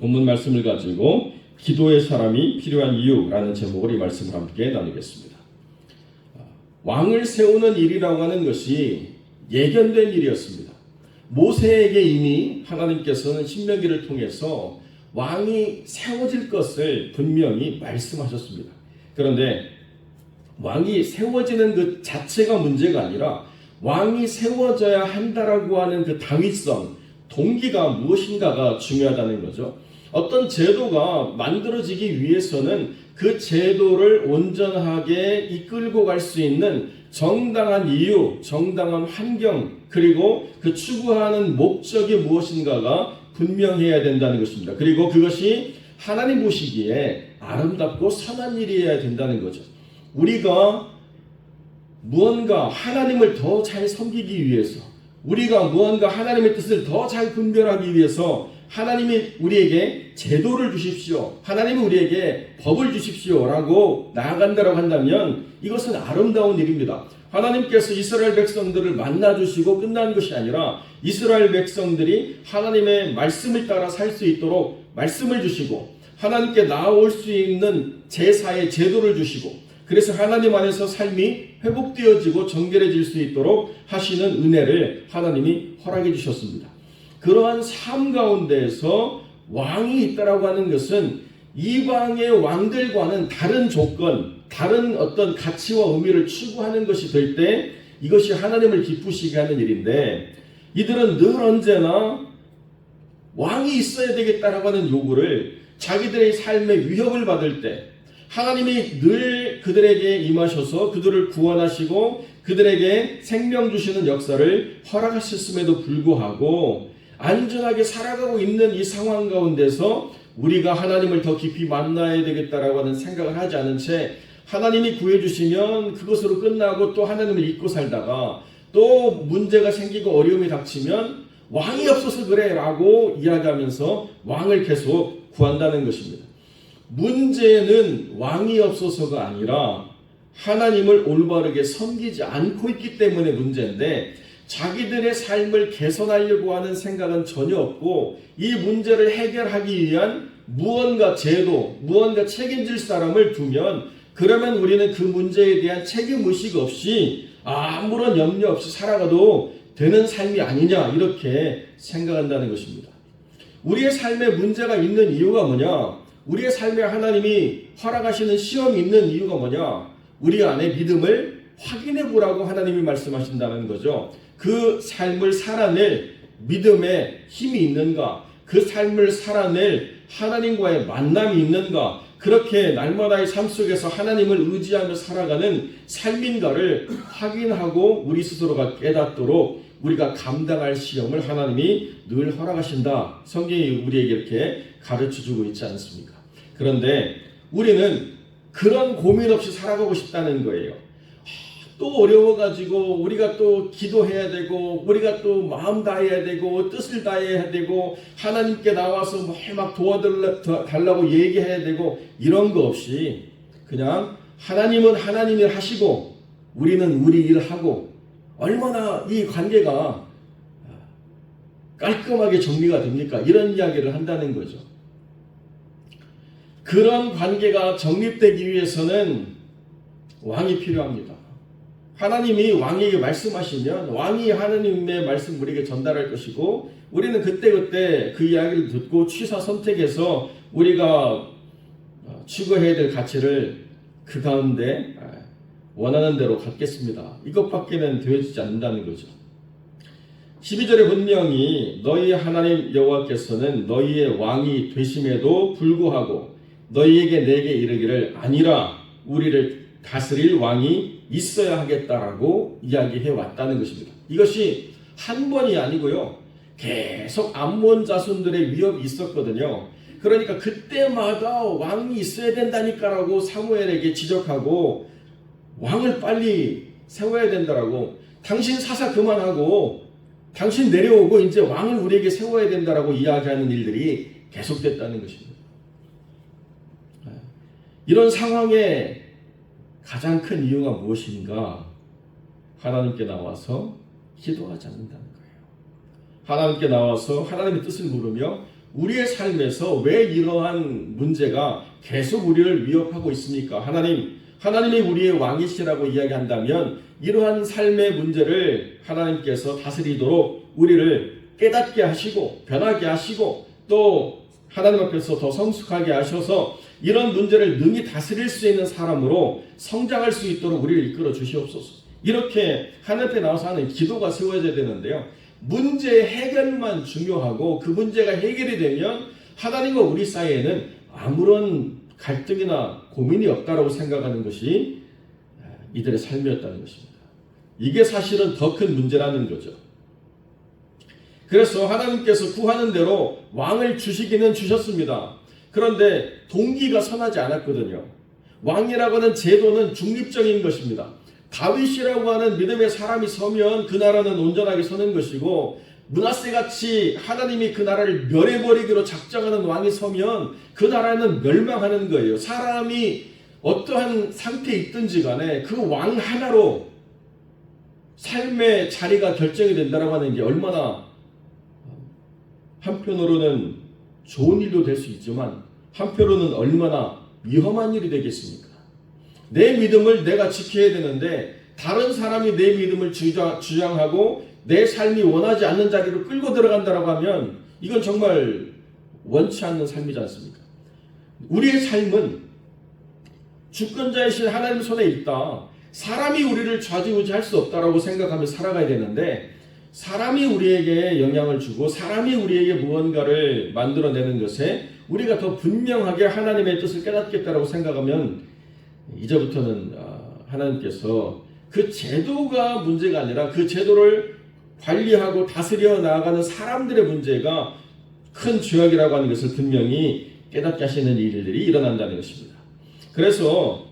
본문 말씀을 가지고 기도의 사람이 필요한 이유라는 제목으로 이 말씀을 함께 나누겠습니다. 왕을 세우는 일이라고 하는 것이 예견된 일이었습니다. 모세에게 이미 하나님께서는 신명기를 통해서 왕이 세워질 것을 분명히 말씀하셨습니다. 그런데 왕이 세워지는 그 자체가 문제가 아니라 왕이 세워져야 한다라고 하는 그 당위성, 동기가 무엇인가가 중요하다는 거죠. 어떤 제도가 만들어지기 위해서는 그 제도를 온전하게 이끌고 갈 수 있는 정당한 이유, 정당한 환경, 그리고 그 추구하는 목적이 무엇인가가 분명해야 된다는 것입니다. 그리고 그것이 하나님 보시기에 아름답고 선한 일이어야 된다는 거죠. 우리가 무언가 하나님을 더 잘 섬기기 위해서, 우리가 무언가 하나님의 뜻을 더 잘 분별하기 위해서 하나님이 우리에게 제도를 주십시오. 하나님이 우리에게 법을 주십시오라고 나아간다고 한다면 이것은 아름다운 일입니다. 하나님께서 이스라엘 백성들을 만나 주시고 끝난 것이 아니라 이스라엘 백성들이 하나님의 말씀을 따라 살 수 있도록 말씀을 주시고 하나님께 나아올 수 있는 제사의 제도를 주시고 그래서 하나님 안에서 삶이 회복되어지고 정결해질 수 있도록 하시는 은혜를 하나님이 허락해 주셨습니다. 그러한 삶 가운데에서 왕이 있다라고 하는 것은 이방의 왕들과는 다른 조건, 다른 어떤 가치와 의미를 추구하는 것이 될 때 이것이 하나님을 기쁘시게 하는 일인데 이들은 늘 언제나 왕이 있어야 되겠다라고 하는 요구를 자기들의 삶의 위협을 받을 때 하나님이 늘 그들에게 임하셔서 그들을 구원하시고 그들에게 생명 주시는 역사를 허락하셨음에도 불구하고 안전하게 살아가고 있는 이 상황 가운데서 우리가 하나님을 더 깊이 만나야 되겠다라고 하는 생각을 하지 않은 채 하나님이 구해주시면 그것으로 끝나고 또 하나님을 잊고 살다가 또 문제가 생기고 어려움이 닥치면 왕이 없어서 그래 라고 이야기하면서 왕을 계속 구한다는 것입니다. 문제는 왕이 없어서가 아니라 하나님을 올바르게 섬기지 않고 있기 때문에 문제인데 자기들의 삶을 개선하려고 하는 생각은 전혀 없고 이 문제를 해결하기 위한 무언가 제도, 무언가 책임질 사람을 두면 그러면 우리는 그 문제에 대한 책임 의식 없이 아무런 염려 없이 살아가도 되는 삶이 아니냐 이렇게 생각한다는 것입니다. 우리의 삶에 문제가 있는 이유가 뭐냐? 우리의 삶에 하나님이 허락하시는 시험이 있는 이유가 뭐냐? 우리 안에 믿음을 확인해 보라고 하나님이 말씀하신다는 거죠. 그 삶을 살아낼 믿음의 힘이 있는가? 그 삶을 살아낼 하나님과의 만남이 있는가? 그렇게 날마다의 삶 속에서 하나님을 의지하며 살아가는 삶인가를 확인하고 우리 스스로가 깨닫도록 우리가 감당할 시험을 하나님이 늘 허락하신다. 성경이 우리에게 이렇게 가르쳐 주고 있지 않습니까? 그런데 우리는 그런 고민 없이 살아가고 싶다는 거예요. 또 어려워가지고 우리가 또 기도해야 되고 우리가 또 마음 다해야 되고 뜻을 다해야 되고 하나님께 나와서 막 도와달라고 얘기해야 되고 이런 거 없이 그냥 하나님은 하나님이 하시고 우리는 우리 일 하고 얼마나 이 관계가 깔끔하게 정리가 됩니까? 이런 이야기를 한다는 거죠. 그런 관계가 정립되기 위해서는 왕이 필요합니다. 하나님이 왕에게 말씀하시면 왕이 하나님의 말씀 우리에게 전달할 것이고 우리는 그때그때 그 이야기를 듣고 취사 선택해서 우리가 추구해야 될 가치를 그 가운데 원하는 대로 갖겠습니다. 이것밖에는 되어지지 않는다는 거죠. 12절에 분명히 너희 하나님 여호와께서는 너희의 왕이 되심에도 불구하고 너희에게 내게 이르기를 아니라 우리를 다스릴 왕이 있어야 하겠다라고 이야기해 왔다는 것입니다. 이것이 한 번이 아니고요. 계속 암몬 자손들의 위협이 있었거든요. 그러니까 그때마다 왕이 있어야 된다니까라고 사무엘에게 지적하고 왕을 빨리 세워야 된다라고 당신 사사 그만하고 당신 내려오고 이제 왕을 우리에게 세워야 된다라고 이야기하는 일들이 계속됐다는 것입니다. 이런 상황에 가장 큰 이유가 무엇인가? 하나님께 나와서 기도하지 않는다는 거예요. 하나님께 나와서 하나님의 뜻을 물으며 우리의 삶에서 왜 이러한 문제가 계속 우리를 위협하고 있습니까? 하나님, 하나님이 우리의 왕이시라고 이야기한다면 이러한 삶의 문제를 하나님께서 다스리도록 우리를 깨닫게 하시고 변하게 하시고 또 하나님 앞에서 더 성숙하게 하셔서 이런 문제를 능히 다스릴 수 있는 사람으로 성장할 수 있도록 우리를 이끌어 주시옵소서. 이렇게 앞에 나와서 하는 기도가 세워져야 되는데요. 문제 해결만 중요하고 그 문제가 해결이 되면 하나님과 우리 사이에는 아무런 갈등이나 고민이 없다라고 생각하는 것이 이들의 삶이었다는 것입니다. 이게 사실은 더 큰 문제라는 거죠. 그래서 하나님께서 구하는 대로 왕을 주시기는 주셨습니다. 그런데 동기가 선하지 않았거든요. 왕이라고 하는 제도는 중립적인 것입니다. 다윗이라고 하는 믿음의 사람이 서면 그 나라는 온전하게 서는 것이고 문하세 같이 하나님이 그 나라를 멸해버리기로 작정하는 왕이 서면 그 나라는 멸망하는 거예요. 사람이 어떠한 상태에 있든지 간에 그 왕 하나로 삶의 자리가 결정이 된다고 하는 게 얼마나 한편으로는 좋은 일도 될 수 있지만 한편으로는 얼마나 위험한 일이 되겠습니까? 내 믿음을 내가 지켜야 되는데 다른 사람이 내 믿음을 주장, 주장하고 내 삶이 원하지 않는 자리로 끌고 들어간다고 하면 이건 정말 원치 않는 삶이지 않습니까? 우리의 삶은 주권자이신 하나님 손에 있다. 사람이 우리를 좌지우지할 수 없다라고 생각하며 살아가야 되는데 사람이 우리에게 영향을 주고 사람이 우리에게 무언가를 만들어내는 것에 우리가 더 분명하게 하나님의 뜻을 깨닫겠다라고 생각하면 이제부터는 아, 하나님께서 그 제도가 문제가 아니라 그 제도를 관리하고 다스려 나아가는 사람들의 문제가 큰 죄악이라고 하는 것을 분명히 깨닫게 하시는 일들이 일어난다는 것입니다. 그래서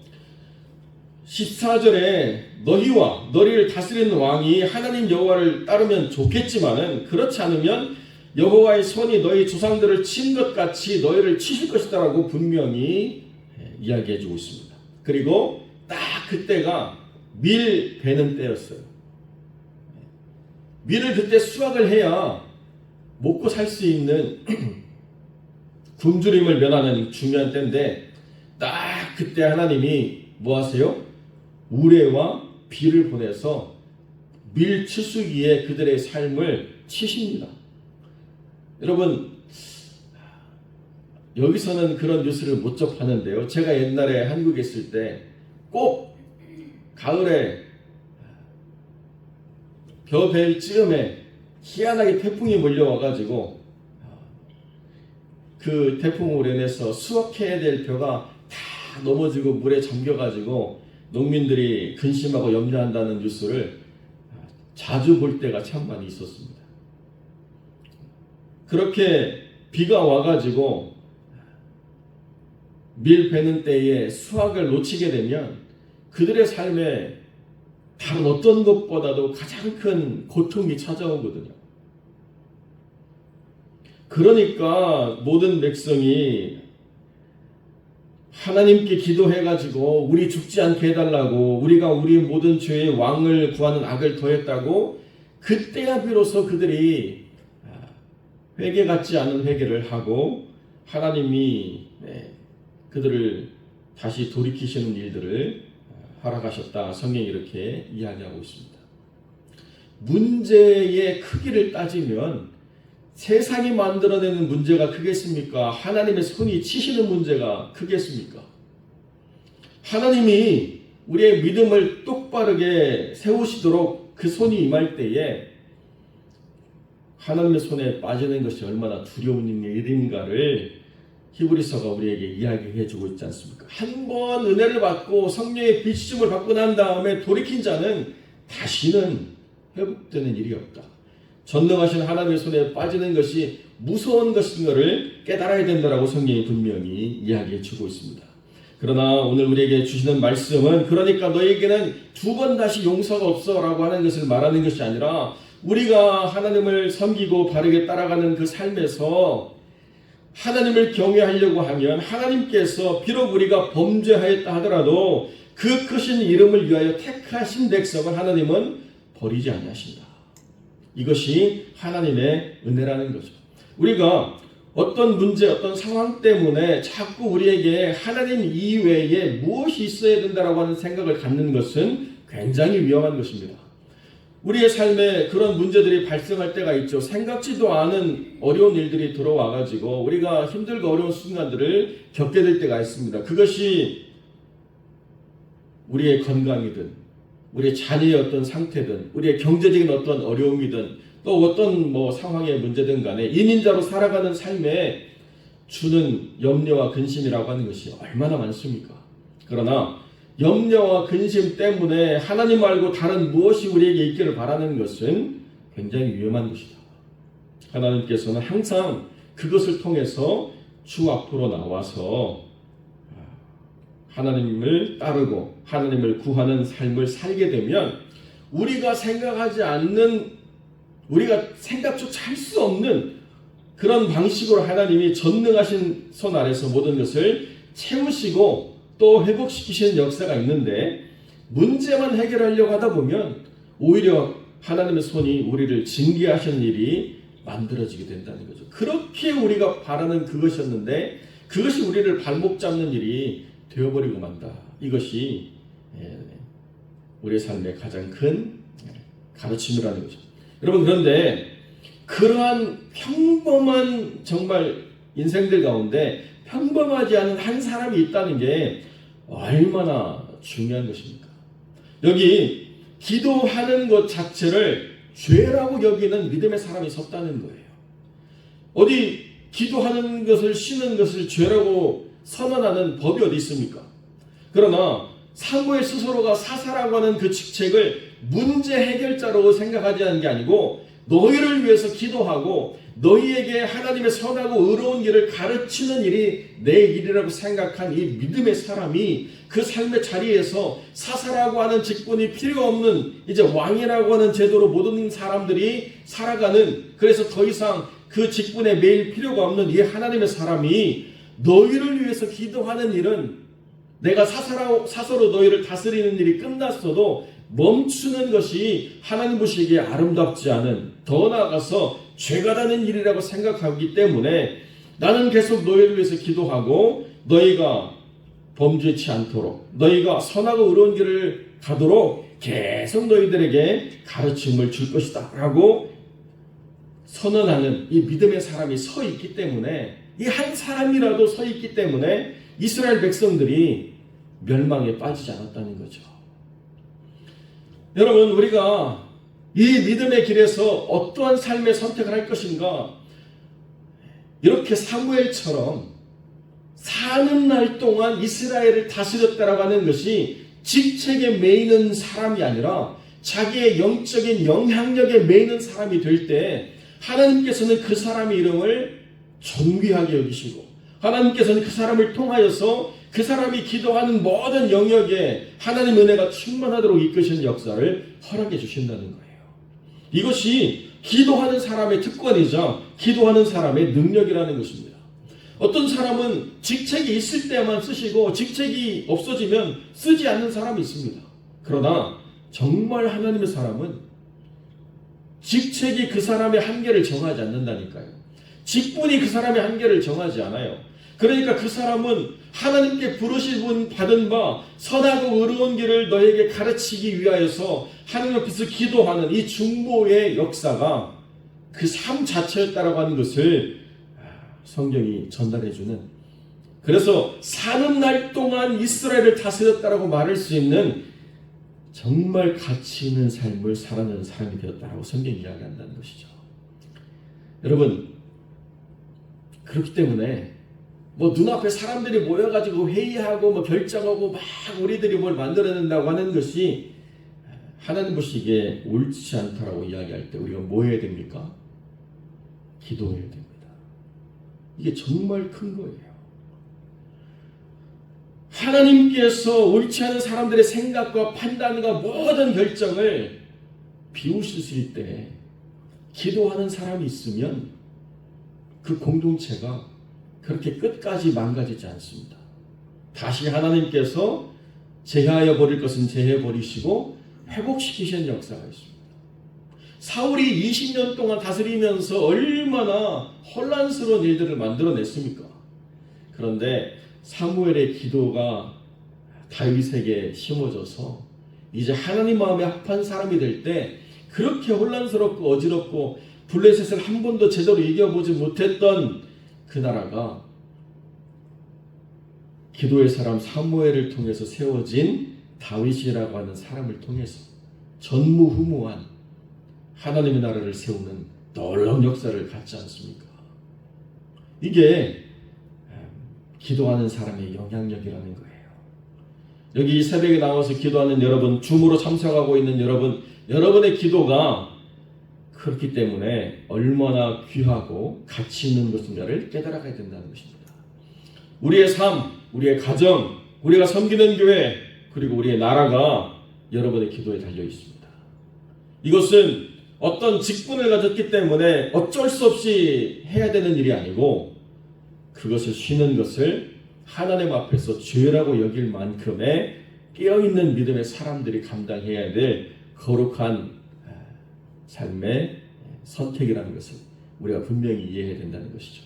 14절에 너희와 너희를 다스리는 왕이 하나님 여호와를 따르면 좋겠지만은 그렇지 않으면 여호와의 손이 너희 조상들을 친 것 같이 너희를 치실 것이다라고 분명히 이야기해 주고 있습니다. 그리고 딱 그때가 밀 베는 때였어요. 밀을 그때 수확을 해야 먹고 살 수 있는 굶주림을 면하는 중요한 때인데 딱 그때 하나님이 뭐 하세요? 우레와 비를 보내서 밀 추수기에 그들의 삶을 치십니다. 여러분 여기서는 그런 뉴스를 못 접하는데요. 제가 옛날에 한국에 있을 때 꼭 가을에 벼벨 즈음에 희한하게 태풍이 몰려와가지고 그 태풍으로 인해서 수확해야 될 벼가 다 넘어지고 물에 잠겨가지고 농민들이 근심하고 염려한다는 뉴스를 자주 볼 때가 참 많이 있었습니다. 그렇게 비가 와가지고 밀 베는 때에 수확을 놓치게 되면 그들의 삶에 다른 어떤 것보다도 가장 큰 고통이 찾아오거든요. 그러니까 모든 백성이 하나님께 기도해가지고 우리 죽지 않게 해달라고 우리가 우리 모든 죄의 왕을 구하는 악을 더했다고 그때야 비로소 그들이 회개 같지 않은 회개를 하고 하나님이 네, 그들을 다시 돌이키시는 일들을 허락하셨다. 성경이 이렇게 이야기하고 있습니다. 문제의 크기를 따지면 세상이 만들어내는 문제가 크겠습니까? 하나님의 손이 치시는 문제가 크겠습니까? 하나님이 우리의 믿음을 똑바르게 세우시도록 그 손이 임할 때에 하나님의 손에 빠지는 것이 얼마나 두려운 일인가를 히브리서가 우리에게 이야기해 주고 있지 않습니까? 한 번 은혜를 받고 성령의 비추심을 받고 난 다음에 돌이킨 자는 다시는 회복되는 일이 없다. 전능하신 하나님의 손에 빠지는 것이 무서운 것인 것을 깨달아야 된다라고 성경이 분명히 이야기해 주고 있습니다. 그러나 오늘 우리에게 주시는 말씀은 그러니까 너에게는 두 번 다시 용서가 없어라고 하는 것을 말하는 것이 아니라 우리가 하나님을 섬기고 바르게 따라가는 그 삶에서 하나님을 경외하려고 하면 하나님께서 비록 우리가 범죄하였다 하더라도 그 크신 이름을 위하여 택하신 백성을 하나님은 버리지 않으신다. 이것이 하나님의 은혜라는 거죠. 우리가 어떤 문제, 어떤 상황 때문에 자꾸 우리에게 하나님 이외에 무엇이 있어야 된다라고 하는 생각을 갖는 것은 굉장히 위험한 것입니다. 우리의 삶에 그런 문제들이 발생할 때가 있죠. 생각지도 않은 어려운 일들이 들어와가지고 우리가 힘들고 어려운 순간들을 겪게 될 때가 있습니다. 그것이 우리의 건강이든, 우리의 자녀의 어떤 상태든, 우리의 경제적인 어떤 어려움이든, 또 어떤 뭐 상황의 문제든 간에 이민자로 살아가는 삶에 주는 염려와 근심이라고 하는 것이 얼마나 많습니까? 그러나 염려와 근심 때문에 하나님 말고 다른 무엇이 우리에게 있기를 바라는 것은 굉장히 위험한 것이다. 하나님께서는 항상 그것을 통해서 주 앞으로 나와서 하나님을 따르고 하나님을 구하는 삶을 살게 되면 우리가 생각하지 않는 우리가 생각조차 할 수 없는 그런 방식으로 하나님이 전능하신 손 아래서 모든 것을 채우시고 또 회복시키시는 역사가 있는데 문제만 해결하려고 하다 보면 오히려 하나님의 손이 우리를 징계하시는 일이 만들어지게 된다는 거죠. 그렇게 우리가 바라는 그것이었는데 그것이 우리를 발목 잡는 일이 되어버리고 만다. 이것이 예, 우리의 삶의 가장 큰 가르침이라는 거죠. 여러분 그런데 그러한 평범한 정말 인생들 가운데 평범하지 않은 한 사람이 있다는 게 얼마나 중요한 것입니까? 여기 기도하는 것 자체를 죄라고 여기는 믿음의 사람이 섰다는 거예요. 어디 기도하는 것을 쉬는 것을 죄라고 선언하는 법이 어디 있습니까? 그러나 사무엘 스스로가 사사라고 하는 그 직책을 문제 해결자로 생각하지 않은 게 아니고 너희를 위해서 기도하고 너희에게 하나님의 선하고 의로운 길을 가르치는 일이 내 일이라고 생각한 이 믿음의 사람이 그 삶의 자리에서 사사라고 하는 직분이 필요 없는 이제 왕이라고 하는 제도로 모든 사람들이 살아가는 그래서 더 이상 그 직분에 매일 필요가 없는 이 하나님의 사람이 너희를 위해서 기도하는 일은 내가 사사로, 사서로 너희를 다스리는 일이 끝났어도 멈추는 것이 하나님 보시기에 아름답지 않은 더 나아가서 죄가 나는 일이라고 생각하기 때문에 나는 계속 너희를 위해서 기도하고 너희가 범죄치 않도록 너희가 선하고 의로운 길을 가도록 계속 너희들에게 가르침을 줄 것이다 라고 선언하는 이 믿음의 사람이 서 있기 때문에 이 한 사람이라도 서 있기 때문에 이스라엘 백성들이 멸망에 빠지지 않았다는 거죠. 여러분 우리가 이 믿음의 길에서 어떠한 삶의 선택을 할 것인가 이렇게 사무엘처럼 사는 날 동안 이스라엘을 다스렸다라고 하는 것이 직책에 매이는 사람이 아니라 자기의 영적인 영향력에 매이는 사람이 될 때 하나님께서는 그 사람의 이름을 존귀하게 여기시고 하나님께서는 그 사람을 통하여서 그 사람이 기도하는 모든 영역에 하나님 은혜가 충만하도록 이끄시는 역사를 허락해 주신다는 거예요. 이것이 기도하는 사람의 특권이자 기도하는 사람의 능력이라는 것입니다. 어떤 사람은 직책이 있을 때만 쓰시고 직책이 없어지면 쓰지 않는 사람이 있습니다. 그러나 정말 하나님의 사람은 직책이 그 사람의 한계를 정하지 않는다니까요. 직분이 그 사람의 한계를 정하지 않아요. 그러니까 그 사람은 하나님께 부르신 받은 바 선하고 의로운 길을 너에게 가르치기 위하여서 하나님 앞에서 기도하는 이 중보의 역사가 그 삶 자체였다라고 하는 것을 성경이 전달해주는 그래서 사는 날 동안 이스라엘을 다스렸다라고 말할 수 있는 정말 가치 있는 삶을 살아내는 사람이 되었다라고 성경이 이야기한다는 것이죠. 여러분 그렇기 때문에 뭐 눈앞에 사람들이 모여가지고 회의하고 뭐 결정하고 막 우리들이 뭘 만들어낸다고 하는 것이 하나님 보시기에 옳지 않다라고 이야기할 때 우리가 뭐 해야 됩니까? 기도해야 됩니다. 이게 정말 큰 거예요. 하나님께서 옳지 않은 사람들의 생각과 판단과 모든 결정을 비우실 때 기도하는 사람이 있으면 그 공동체가 그렇게 끝까지 망가지지 않습니다. 다시 하나님께서 제하여 버릴 것은 제해 버리시고 회복시키시는 역사가 있습니다. 사울이 20년 동안 다스리면서 얼마나 혼란스러운 일들을 만들어냈습니까? 그런데 사무엘의 기도가 다윗에게 심어져서 이제 하나님 마음에 합한 사람이 될 때 그렇게 혼란스럽고 어지럽고 블레셋을 한 번도 제대로 이겨보지 못했던 그 나라가 기도의 사람 사무엘을 통해서 세워진 다윗이라고 하는 사람을 통해서 전무후무한 하나님의 나라를 세우는 놀라운 역사를 갖지 않습니까? 이게 기도하는 사람의 영향력이라는 거예요. 여기 이 새벽에 나와서 기도하는 여러분, 줌으로 참석하고 있는 여러분, 여러분의 기도가 그렇기 때문에 얼마나 귀하고 가치 있는 것인가를 깨달아가야 된다는 것입니다. 우리의 삶, 우리의 가정, 우리가 섬기는 교회, 그리고 우리의 나라가 여러분의 기도에 달려 있습니다. 이것은 어떤 직분을 가졌기 때문에 어쩔 수 없이 해야 되는 일이 아니고 그것을 쉬는 것을 하나님 앞에서 죄라고 여길 만큼의 깨어있는 믿음의 사람들이 감당해야 될 거룩한 삶의 선택이라는 것을 우리가 분명히 이해해야 된다는 것이죠.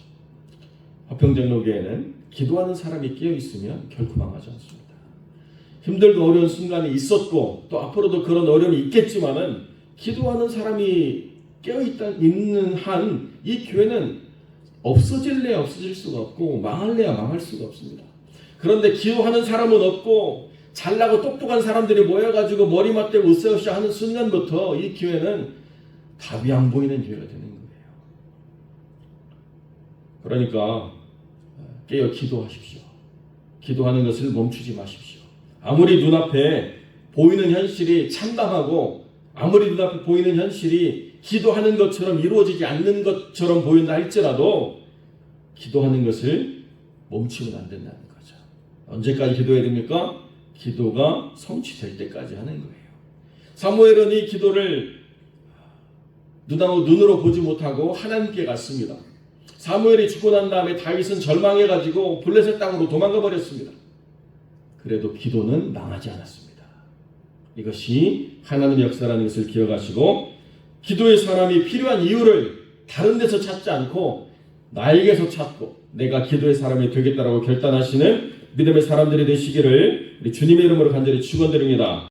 화평장로교회는 기도하는 사람이 깨어 있으면 결코 망하지 않습니다. 힘들고 어려운 순간이 있었고 또 앞으로도 그런 어려움이 있겠지만은 기도하는 사람이 깨어 있다 있는 한 이 교회는 없어질래야 없어질 수가 없고 망할래야 망할 수가 없습니다. 그런데 기도하는 사람은 없고 잘나고 똑똑한 사람들이 모여가지고 머리 맞대고 으쌰으쌰 하는 순간부터 이 교회는 답이 안 보이는 교회가 되는 거예요. 그러니까 깨어 기도하십시오. 기도하는 것을 멈추지 마십시오. 아무리 눈앞에 보이는 현실이 참담하고 아무리 눈앞에 보이는 현실이 기도하는 것처럼 이루어지지 않는 것처럼 보인다 할지라도 기도하는 것을 멈추면 안 된다는 거죠. 언제까지 기도해야 됩니까? 기도가 성취될 때까지 하는 거예요. 사무엘은 이 기도를 눈으로, 눈으로 보지 못하고 하나님께 갔습니다. 사무엘이 죽고 난 다음에 다윗은 절망해가지고 블레셋 땅으로 도망가 버렸습니다. 그래도 기도는 망하지 않았습니다. 이것이 하나님의 역사라는 것을 기억하시고 기도의 사람이 필요한 이유를 다른 데서 찾지 않고 나에게서 찾고 내가 기도의 사람이 되겠다라고 결단하시는 믿음의 사람들이 되시기를 우리 주님의 이름으로 간절히 축원드립니다.